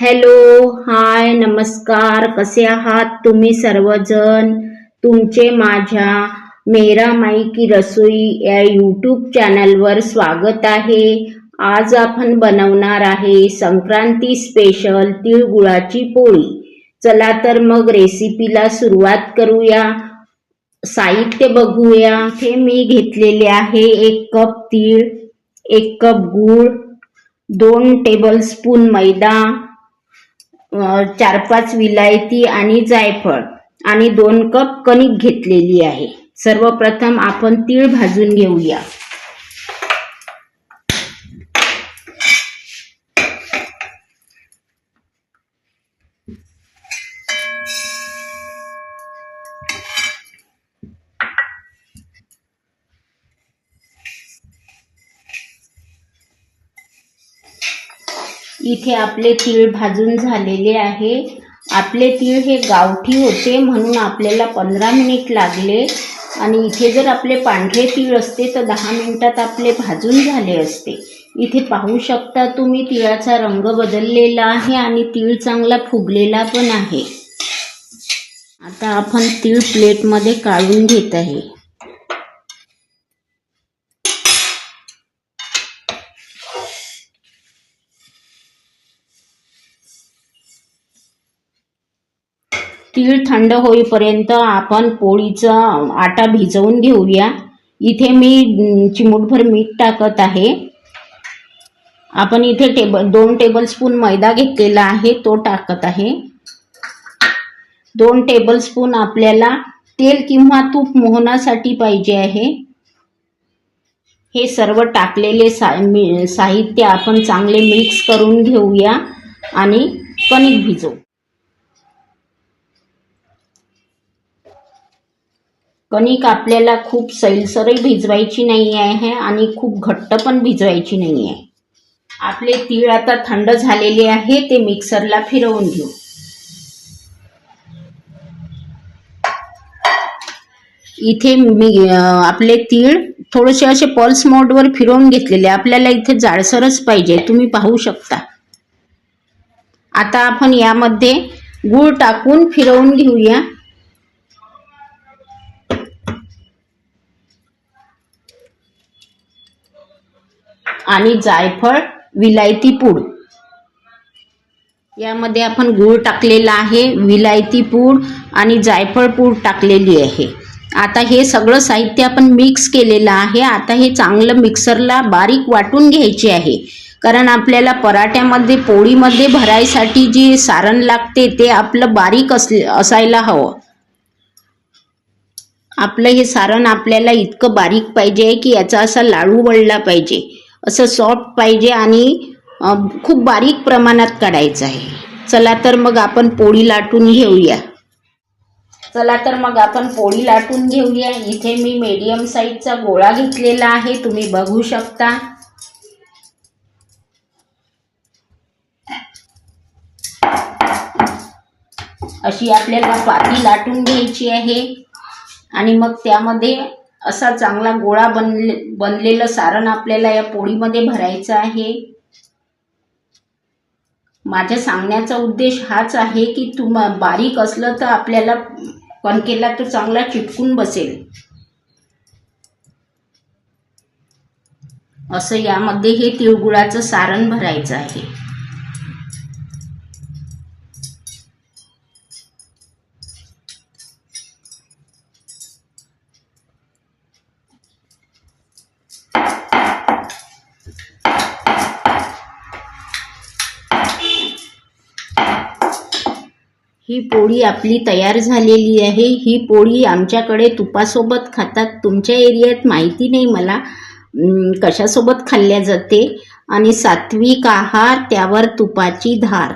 Hello hi नमस्कार कसे आहात तुम्ही सर्वजण? तुमचे माझ्या मेरा माई की रसोई या यूट्यूब चॅनलवर स्वागत आहे. आज आपण बनवणार आहे संक्रांती स्पेशल तिळगुळाची पोळी. चला तर मग रेसिपीला सुरुवात करूया. साहित्य बघूया. हे मी घेतलेले आहे एक कप तीळ एक कप गूळ दोन टेबलस्पून मैदा चार पाच विलायती आणि जायफळ आणि दोन कप कणिक घेतलेली आहे. सर्वप्रथम आपण तीळ भाजून घेऊया. इथे आपले तीळ भाजून झालेले आहे. आपले तीळ हे गावठी होते म्हणून आपल्याला पंधरा मिनिट लागले. आणि इथे जर आपले पांढरे तीळ असते तर दहा मिनिटात आपले भाजून झाले असते. इथे पाहू शकता तुम्ही तिळाचा रंग बदललेला आहे आणि तीळ चांगला फुगलेला पण आहे. आता आपण तीळ प्लेटमध्ये काढून घेत आहे. तीळ थंड होईपर्यंत आपण पोळीचा आटा भिजवून घेऊया. इथे मी चिमूटभर मीठ टाकत आहे. आपण इथे टेबल दोन टेबलस्पून मैदा घेतलेला आहे तो टाकत आहे. दोन टेबलस्पून आपल्याला तेल किंवा तूप मोहनासाठी पाहिजे आहे. हे सर्व टाकलेले सा मी साहित्य आपण चांगले मिक्स करून घेऊया आणि कणिक भिजवू. कणिक आपल्याला खूप सैलसरही भिजवायची नाही आहे आणि खूप घट्ट पण भिजवायची नाही आहे. आपले तीळ आता थंड झालेले आहे ते मिक्सरला फिरवून घेऊ. इथे मी आपले तीळ थोडेसे असे पल्स मोडवर फिरवून घेतलेले आपल्याला इथे जाडसरच पाहिजे तुम्ही पाहू शकता. आता आपण यामध्ये गूळ टाकून फिरवून घेऊया. आणि जायफळ विलायती पूड यामध्ये आपण गूळ टाकलेला आहे विलायती पूड आणि जायफळ पूड टाकलेली आहे. आता हे सगळं साहित्य आपण मिक्स केलेलं आहे. आता हे चांगलं मिक्सरला बारीक वाटून घ्यायचे आहे. कारण आपल्याला पराठ्यामध्ये पोळीमध्ये भरायसाठी जे सारण लागते ते आपलं बारीक अस असायला हवं. आपलं हे सारण आपल्याला इतकं बारीक पाहिजे की याचा असा लाडू वळला पाहिजे. असं सॉफ्ट पाहिजे आणि खूप बारीक प्रमाणात काढायचं आहे. चला तर मग आपण पोळी लाटून घेऊया. चला तर मग आपण पोळी लाटून घेऊया. इथे मी मीडियम साईजचा गोळा घेतलेला आहे. तुम्ही बघू शकता. अशी आपल्याला पाती लाटून घ्यायची आहे. आणि मग त्यामध्ये असा चांगला गोळा बनले बनलेलं सारण आपल्याला या पोळीमध्ये भरायचं आहे. माझ्या सांगण्याचा उद्देश हाच आहे की तुम बारीक असलं तर आपल्याला कणकेला तो चांगला चिटकून बसेल. असं यामध्ये हे तिळगुळाचं सारण भरायचं आहे. ही पोळी आपली तयार झालेली आहे. ही पोळी आमच्याकडे तुपासोबत खातात. तुमच्या एरियात माहिती नाही मला कशासोबत खाल्ल्या जाते आणि सात्विक आहार त्यावर तुपाची धार.